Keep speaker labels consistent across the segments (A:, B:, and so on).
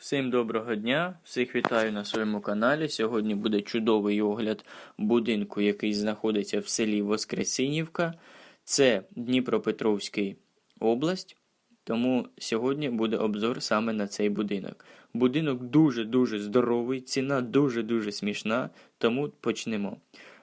A: Всім доброго дня, всіх вітаю на своєму каналі. Сьогодні буде чудовий огляд будинку, який знаходиться в селі Воскресинівка. Це Дніпропетровський область. Тому сьогодні буде обзор саме на цей будинок. Будинок дуже-дуже здоровий, ціна дуже-дуже смішна, тому почнемо.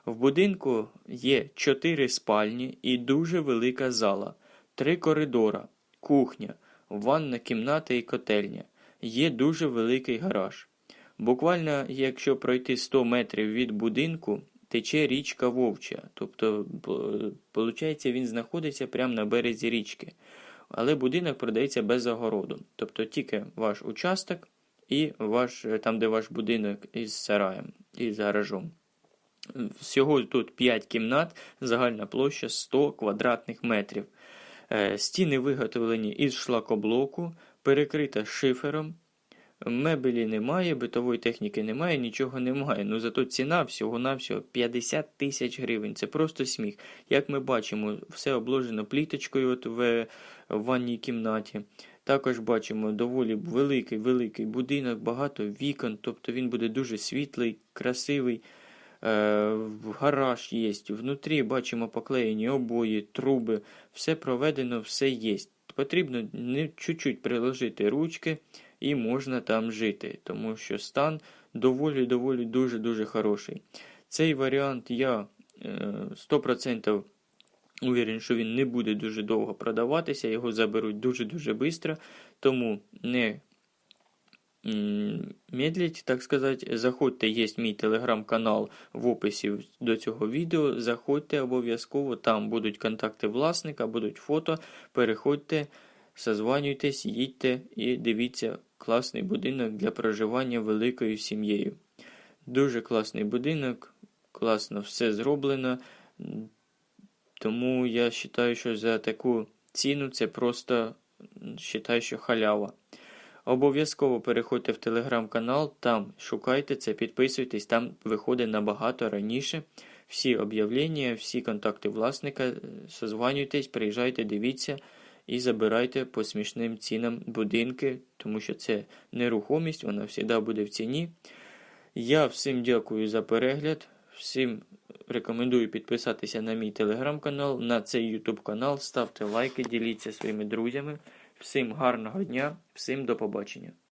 A: В будинку є 4 спальні і дуже велика зала, 3 коридора, кухня, ванна кімната і котельня. Є дуже великий гараж. Буквально, якщо пройти 100 метрів від будинку, тече річка Вовча. Тобто, виходить, він знаходиться прямо на березі річки. Але будинок продається без огороду. Тобто тільки ваш участок і ваш, там, де ваш будинок із сараєм, із гаражом. Всього тут 5 кімнат, загальна площа 100 квадратних метрів. Е, Стіни виготовлені із шлакоблоку, перекрита шифером. Мебелі немає, битової техніки немає, нічого немає. Ну зато ціна всього-навсього 50 тисяч гривень. Це просто сміх. Як ми бачимо, все обложено пліточкою от в ванній кімнаті. Також бачимо доволі великий великий будинок, багато вікон, тобто він буде дуже світлий, красивий. Е, гараж є. Внутрі бачимо поклеєні обої, труби, все проведено, все є. Потрібно не чуть-чуть приложити ручки і можна там жити, тому що стан доволі-доволі дуже-дуже хороший. Цей варіант я е, 100% уверен, що він не буде дуже довго продаватися, його заберуть дуже-дуже швидко, тому не медліть, так сказати, заходьте, є мій телеграм-канал в описі до цього відео. Заходьте обов'язково, там будуть контакти власника, будуть фото. Переходьте, созванюйтесь, їдьте і дивіться класний будинок для проживання великою сім'єю. Дуже класний будинок, класно все зроблено. Тому я вважаю, що за таку ціну це просто вважаю, що халява. Обов'язково переходьте в телеграм-канал, там шукайте це, підписуйтесь, там виходить набагато раніше. Всі об'явлення, всі контакти власника, созванюйтесь, приїжджайте, дивіться і забирайте по смішним цінам будинки, тому що це нерухомість, вона завжди буде в ціні. Я всім дякую за перегляд, всім рекомендую підписатися на мій телеграм-канал, на цей YouTube канал, ставте лайки, діліться своїми друзями. Всім гарного дня, всім до побачення.